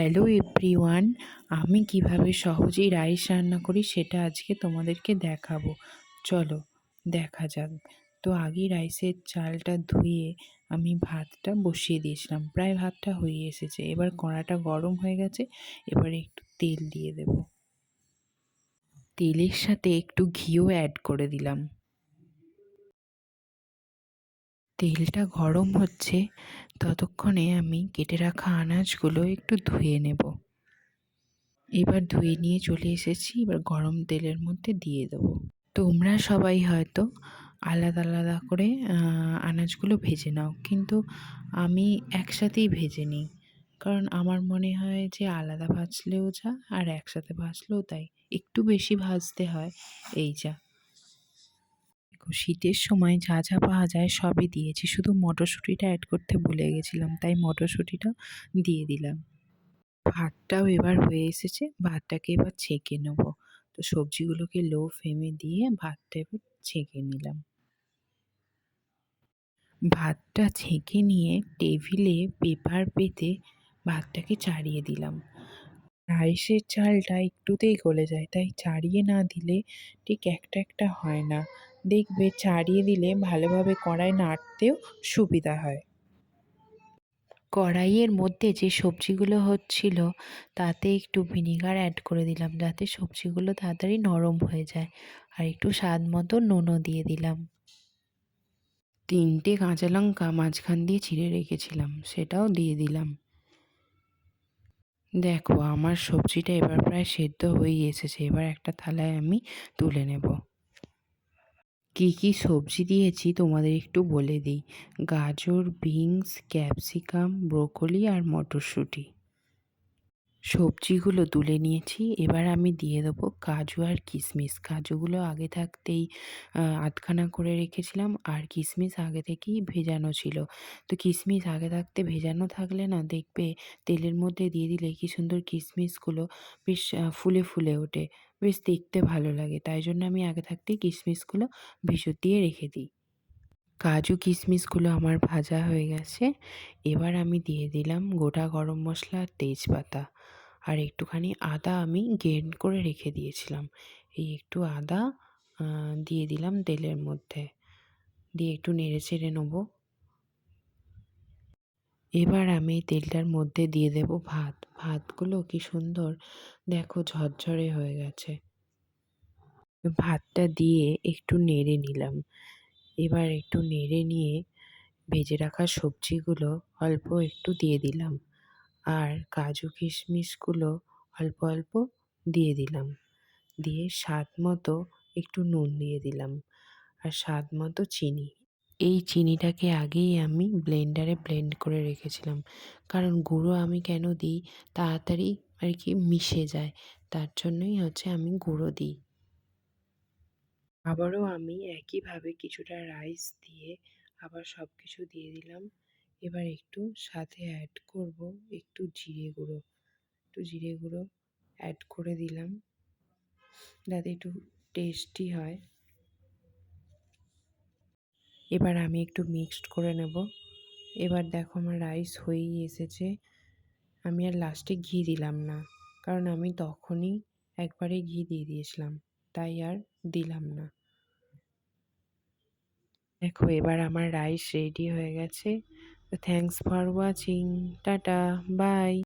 Hello everyone, আমি কীভাবে সহজেই রাইস রান্না করি সেটা আজকে তোমাদেরকে দেখাবো। চলো, দেখা যাক। তো আগে রাইসের চালটা ধুয়ে আমি ভাতটা বসিয়ে দিয়েছিলাম। প্রায় ভাতটা হয়ে এসেছে। এবার কড়াটা গরম হয়ে গেছে। এবার একটু তেল দিয়ে দেব। তেলের সাথে একটু ঘিও অ্যাড করে দিলাম। তেলটা গরম হচ্ছে, ততক্ষণে আমি কেটে রাখা আনাজগুলো একটু ধুয়ে নেব। এবার ধুয়ে নিয়ে চলে এসেছি, এবার গরম তেলের মধ্যে দিয়ে দেবো। তোমরা সবাই হয়তো আলাদা আলাদা করে আনাজগুলো ভেজে নাও, কিন্তু আমি একসাথেই ভেজে নিই। কারণ আমার মনে হয় যে আলাদা ভাজলেও যা আর একসাথে ভাজলেও তাই। একটু বেশি ভাজতে হয়, এই যা। শীতের সময় যা যা পাওয়া যায় সবই দিয়েছি। শুধু মটরশুঁটিটা অ্যাড করতে ভুলে গেছিলাম, তাই মটরশুঁটিটা দিয়ে দিলাম। ভাতটাও এবার হয়ে এসেছে, ভাতটাকে এবার ছেঁকে নেব। তো সবজিগুলোকে লো ফ্লেমে দিয়ে ভাতটা এবার ছেঁকে নিলাম। ভাতটা ছেঁকে নিয়ে টেবিলে পেপার পেতে ভাতটাকে চাড়িয়ে দিলাম। রাইসের চালটা একটুতেই গলে যায়, তাই চাড়িয়ে না দিলে ঠিক একটা একটা হয় না। দেখবে চাড়িয়ে দিলে ভালোভাবে কড়াই নাড়তেও সুবিধা হয়। কড়াইয়ের মধ্যে যে সবজিগুলো হচ্ছিল, তাতে একটু ভিনিগার অ্যাড করে দিলাম, যাতে সবজিগুলো তাড়াতাড়ি নরম হয়ে যায়। আর একটু স্বাদ মতো নুনও দিয়ে দিলাম। তিনটে কাঁচা লঙ্কা মাঝখান দিয়ে ছিঁড়ে রেখেছিলাম, সেটাও দিয়ে দিলাম। দেখো, আমার সবজিটা এবার প্রায় সেদ্ধ হয়ে এসেছে। এবার একটা থালায় আমি তুলে নেব। কি কি সবজি দিয়েছি তোমাদের একটু বলে দিই। গাজর, বিনস, ক্যাপসিকাম, ব্রোকলি আর মটরশুঁটি। সবজিগুলো তুলে নিয়েছি। এবার আমি দিয়ে দেবো কাজু আর কিশমিশ কাজুগুলো আগে থাকতেই আধখানা করে রেখেছিলাম আর কিশমিশ আগে থেকেই ভেজানো ছিল। তো কিশমিশ আগে থাকতে ভেজানো থাকলে না দেখবে তেলের মধ্যে দিয়ে দিলে কি সুন্দর কিশমিশগুলো বেশ ফুলে ফুলে ওঠে। বেশ দেখতে ভালো লাগে। তাই জন্য আমি আগে থাকতেই কিশমিশগুলো ভিজর দিয়ে রেখে দিই। কাজু কিশমিশগুলো আমার ভাজা হয়ে গেছে। এবার আমি দিয়ে দিলাম গোটা গরম মশলা আর তেজপাতা। আর একটুখানি আদা আমি গ্রেন্ড করে রেখে দিয়েছিলাম। এই একটু আদা দিয়ে দিলাম তেলের মধ্যে। দিয়ে একটু নেড়ে চেড়ে নেব। এবার আমি তেলটার মধ্যে দিয়ে দেব ভাত। ভাতগুলো কি সুন্দর, দেখো ঝরঝরে হয়ে গেছে। ভাতটা দিয়ে একটু নেড়ে নিলাম। এবার একটু নেড়ে নিয়ে ভেজে রাখা সবজিগুলো অল্প একটু দিয়ে দিলাম। আর কাজু কিশমিশগুলো অল্প অল্প দিয়ে দিলাম। দিয়ে স্বাদ মতো একটু নুন দিয়ে দিলাম আর স্বাদ মতো চিনি। এই চিনিটাকে আগেই আমি ব্লেন্ডারে ব্লেন্ড করে রেখেছিলাম। কারণ গুঁড়ো আমি কেন দিই? তাড়াতাড়ি আর কি মিশে যায়। তার জন্যই হচ্ছে আমি গুঁড়ো দিই। আবারও আমি একইভাবে কিছুটা রাইস দিয়ে আবার সব কিছু দিয়ে দিলাম। এবার একটু সাথে অ্যাড করব একটু জিরে গুঁড়ো। একটু জিরে গুঁড়ো অ্যাড করে দিলাম যাতে একটু টেস্টি হয়। এবার আমি একটু মিক্সড করে নেব। এবার দেখো আমার রাইস হয়েই এসেছে। আমি আর লাস্টে ঘি দিলাম না। কারণ আমি তখনই একবারে ঘি দিয়ে দিয়েছিলাম। তাই আর দিলাম না। দেখো, এবার আমার রাইস রেডি হয়ে গেছে। তো thanks for watching tata bye